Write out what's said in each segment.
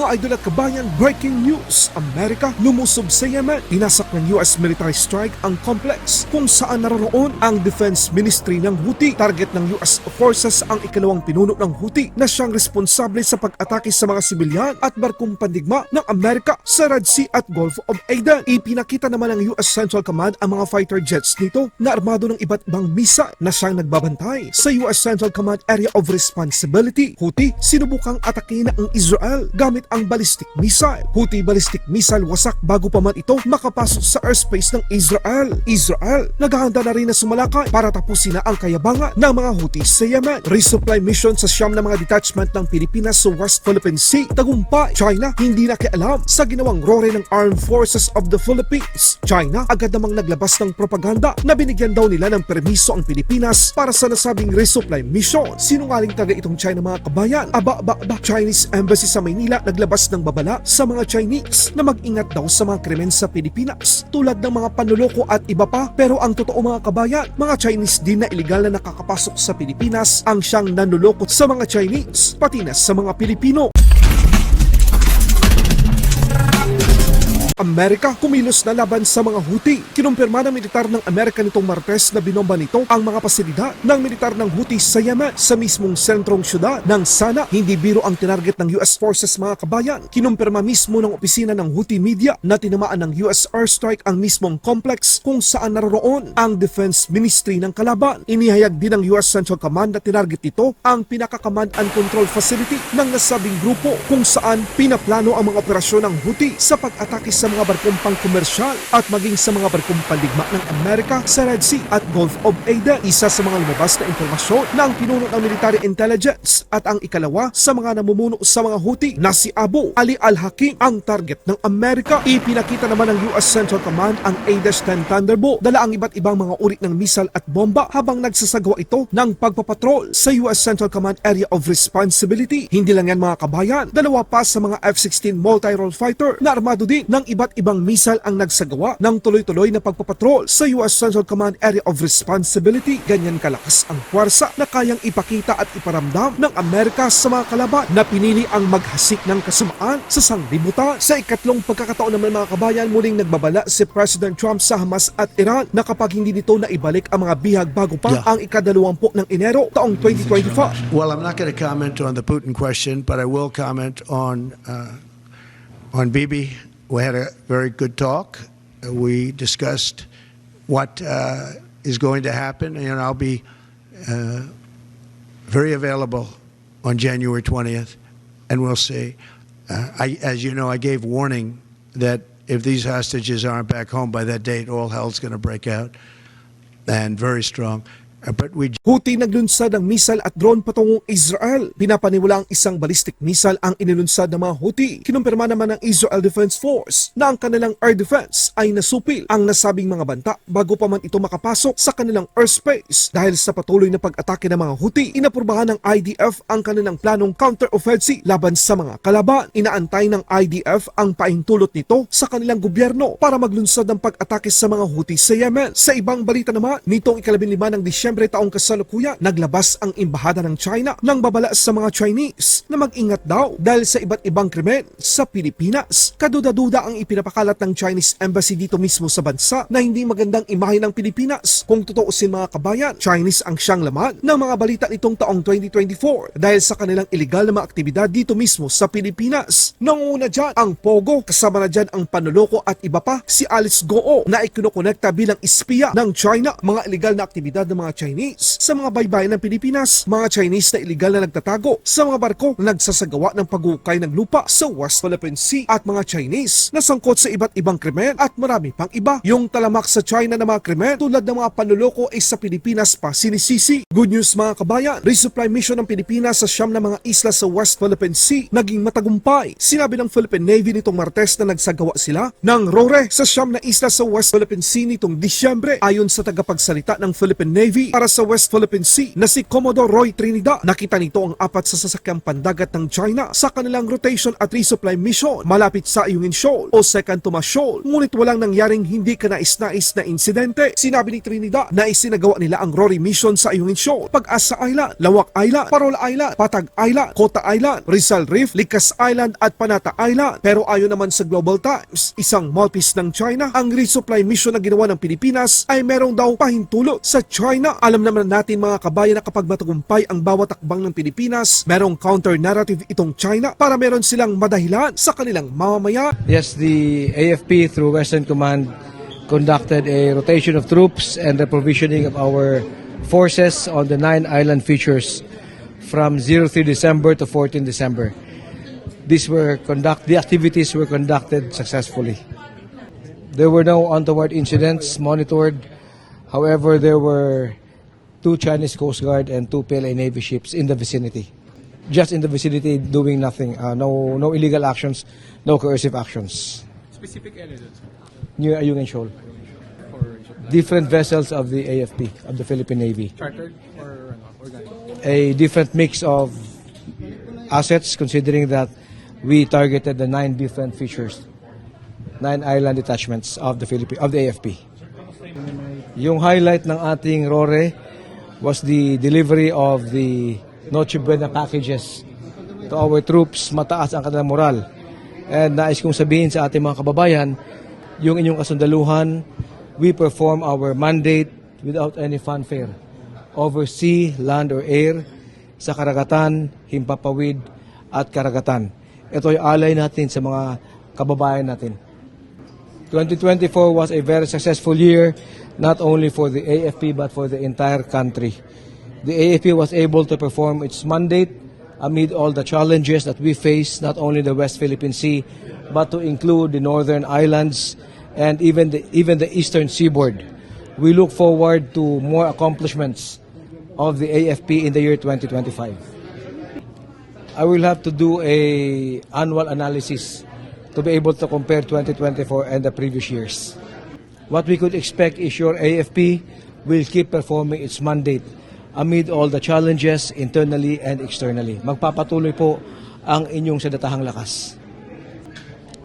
Mga idol at kabayan, breaking news! Amerika lumusob sa Yemen. Inasak ng US military strike ang complex kung saan naroroon ang Defense Ministry ng Houthi. Target ng US forces ang ikalawang pinuno ng Houthi na siyang responsable sa pag-atake sa mga sibilyan at barkong pandigma ng Amerika sa Red Sea at Gulf of Aden. Ipinakita naman ng US Central Command ang mga fighter jets nito na armado ng iba't ibang misa na siyang nagbabantay sa US Central Command Area of Responsibility. Houthi, sinubukang atakin ang Israel gamit ang ballistic missile. Houthi ballistic missile wasak bago pa man ito makapasok sa airspace ng Israel. Israel, naghahanda na rin na sumalakay para tapusin na ang kayabangan ng mga Houthi sa Yemen. Resupply mission sa siyam na mga detachment ng Pilipinas sa West Philippine Sea. Tagumpay, China hindi nakialam sa ginawang rore ng Armed Forces of the Philippines. China agad namang naglabas ng propaganda na binigyan daw nila ng permiso ang Pilipinas para sa nasabing resupply mission. Sinungaling talaga itong China mga kabayan. Aba, aba, aba, Chinese Embassy sa Maynila naglabas ng babala sa mga Chinese na mag-ingat daw sa mga krimen sa Pilipinas tulad ng mga panluloko at iba pa. Pero ang totoo mga kabayan, mga Chinese din na iligal na nakakapasok sa Pilipinas ang siyang nanluloko sa mga Chinese, pati na sa mga Pilipino. Amerika kumilos na laban sa mga Houthi. Kinumpirma ng militar ng Amerika nitong Martes na binomba nito ang mga pasilidad ng militar ng Houthi sa Yemen sa mismong sentrong syudad ng Sana. Hindi biro ang tinarget ng US forces mga kabayan. Kinumpirma mismo ng opisina ng Houthi media na tinamaan ng US airstrike ang mismong complex kung saan naroroon ang Defense Ministry ng kalaban. Inihayag din ng US Central Command na tinarget ito ang pinaka-command and control facility ng nasabing grupo kung saan pinaplano ang mga operasyon ng Houthi sa pag-atake sa mga barkong pangkomersyal at maging sa mga barkong pandigma ng Amerika sa Red Sea at Gulf of Aden. Isa sa mga lumabas na impormasyon na ang pinuno ng military intelligence at ang ikalawa sa mga namumuno sa mga Houthi na si Abu Ali Al-Hakim ang target ng Amerika. Ipinakita naman ng US Central Command ang A-10 Thunderbolt dala ang iba't ibang mga uri ng missile at bomba habang nagsasagawa ito ng pagpapatrol sa US Central Command Area of Responsibility. Hindi lang yan mga kabayan, dalawa pa sa mga F-16 multi-role fighter na armado din ng iba't ibang missile ang nagsagawa ng tuloy-tuloy na pagpapatrol sa US Central Command Area of Responsibility. Ganyan kalakas ang puwersa na kayang ipakita at iparamdam ng Amerika sa mga kalaban na pinili ang maghasik ng kasamaan sa sanglibutan. Sa ikatlong pagkakataon naman mga kabayan, muling nagbabala si President Trump sa Hamas at Iran na kapag hindi nito naibalik ang mga bihag bago pa Yeah. ang ikadalawampu ng Enero taong 2025. Well, I'm not going to comment on the Putin question, but I will comment on uh, on Bibi. We had a very good talk. We discussed what uh, is going to happen, and I'll be uh, very available on January 20th, and we'll see. Uh, I, as you know, I gave warning that if these hostages aren't back home by that date, all hell's going to break out, and very strong. But we Houthi naglunsad ng missile at drone patungong Israel. Pinapaniwala ang isang ballistic missile ang inilunsad ng mga Houthi. Kinumpirma naman ng Israel Defense Force na ang kanilang air defense ay nasupil ang nasabing mga banta bago pa man ito makapasok sa kanilang airspace. Dahil sa patuloy na pag-atake ng mga Houthi, inapurbahan ng IDF ang kanilang planong counter-offensive laban sa mga kalaban. Inaantay ng IDF ang paintulot nito sa kanilang gobyerno para maglunsad ng pag-atake sa mga Houthi sa Yemen. Sa ibang balita naman, nitong ikalabinlima ng Disyembre taong kasalukuyan, naglabas ang Embahada ng China ng babala sa mga Chinese na mag-ingat daw dahil sa iba't ibang krimen sa Pilipinas. Kaduda-duda ang ipinapakalat ng Chinese Embassy dito mismo sa bansa na hindi magandang imahe ng Pilipinas. Kung tutuusin mga kabayan, Chinese ang siyang laman ng mga balita nitong taong 2024 dahil sa kanilang illegal na mga aktibidad dito mismo sa Pilipinas. Nanguna dyan ang Pogo, kasama na dyan ang panuloko at iba pa si Alice Goo na ikinukonekta bilang espiya ng China. Mga illegal na aktibidad ng mga Chinese sa mga baybayin ng Pilipinas. Mga Chinese na illegal na nagtatago sa mga barko na nagsasagawa ng pagukay ng lupa sa West Philippine Sea at mga Chinese na sangkot sa iba't ibang krimen at marami pang iba. Yung talamak sa China na mga krimen tulad ng mga panluloko ay sa Pilipinas pa sinisisi. Good news mga kabayan, resupply mission ng Pilipinas sa siyam na mga isla sa West Philippine Sea naging matagumpay. Sinabi ng Philippine Navy nitong Martes na nagsagawa sila ng rore sa siyam na isla sa West Philippine Sea nitong Disyembre ayon sa tagapagsalita ng Philippine Navy para sa West Philippine Sea na si Commodore Roy Trinidad. Nakita nito ang apat sa sasakyang pandagat ng China sa kanilang rotation at resupply mission malapit sa Ayungin Shoal o Second Tomas Shoal. Ngunit walang nangyaring hindi kanais-nais na insidente. Sinabi ni Trinidad na isinagawa nila ang Rory mission sa Ayungin Shoal, Pag-asa Island, Lawak Island, Parola Island, Patag Island, Kota Island, Rizal Reef, Likas Island at Panata Island. Pero ayon naman sa Global Times, isang mouthpiece ng China, ang resupply mission na ginawa ng Pilipinas ay merong daw pahintulot sa China. Alam naman natin mga kabayan na kapag matagumpay ang bawat takbang ng Pilipinas, merong counter-narrative itong China para meron silang madahilan sa kanilang mamamayan. Yes, the AFP through Western Command conducted a rotation of troops and the provisioning of our forces on the nine island features from 03 December to 14 December. These were conduct the activities were conducted successfully. There were no untoward incidents monitored. However, there were two Chinese Coast Guard and two PLA Navy ships in the vicinity. Just in the vicinity doing nothing. Uh, no no illegal actions, no coercive actions. Specific area dun, sir? Near Ayungin Shoal. Different vessels of the AFP, of the Philippine Navy. chartered or ano, organic? A different mix of assets considering that we targeted the nine different features, nine island detachments of the Philippine, of the AFP. Yung highlight ng ating RORE was the delivery of the Noche Buena packages to our troops. Mataas ang kanilang moral. And nais kong sabihin sa ating mga kababayan, yung inyong kasundaluhan, we perform our mandate without any fanfare. Over sea, land, or air, sa karagatan, himpapawid, at karagatan. Ito ay alay natin sa mga kababayan natin. 2024 was a very successful year, not only for the AFP but for the entire country. The AFP was able to perform its mandate amid all the challenges that we face, not only the West Philippine Sea, but to include the northern islands and even the, even the eastern seaboard. We look forward to more accomplishments of the AFP in the year 2025. I will have to do a annual analysis to be able to compare 2024 and the previous years. What we could expect is your AFP will keep performing its mandate amid all the challenges internally and externally. Magpapatuloy po ang inyong sadatahang lakas.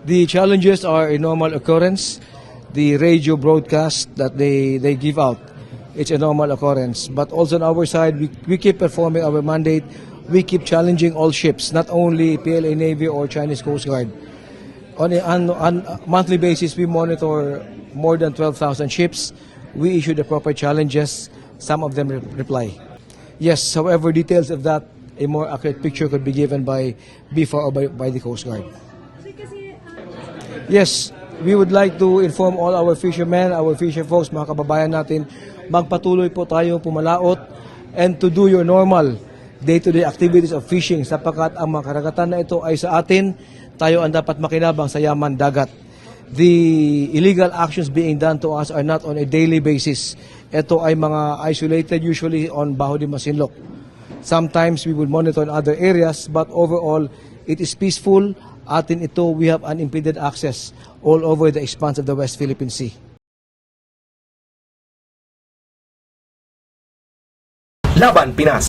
The challenges are a normal occurrence. The radio broadcast that they, they give out, it's a normal occurrence. But also on our side, we, we keep performing our mandate. We keep challenging all ships, not only PLA Navy or Chinese Coast Guard. On a on, on monthly basis, we monitor more than 12,000 ships. We issue the proper challenges. Some of them re- reply. Yes, however, details of that, a more accurate picture could be given by BIFA or by, by the Coast Guard. Yes, we would like to inform all our fishermen, our fisher folks, mga kababayan natin, magpatuloy po tayo pumalaot and to do your normal day-to-day activities of fishing sapagkat ang mga karagatan na ito ay sa atin, tayo ang dapat makinabang sa yaman dagat. The illegal actions being done to us are not on a daily basis. Ito ay mga isolated usually on Baho de Masinloc. Sometimes we will monitor in other areas, but overall, it is peaceful. Atin ito, we have unimpeded access all over the expanse of the West Philippine Sea. Laban Pinas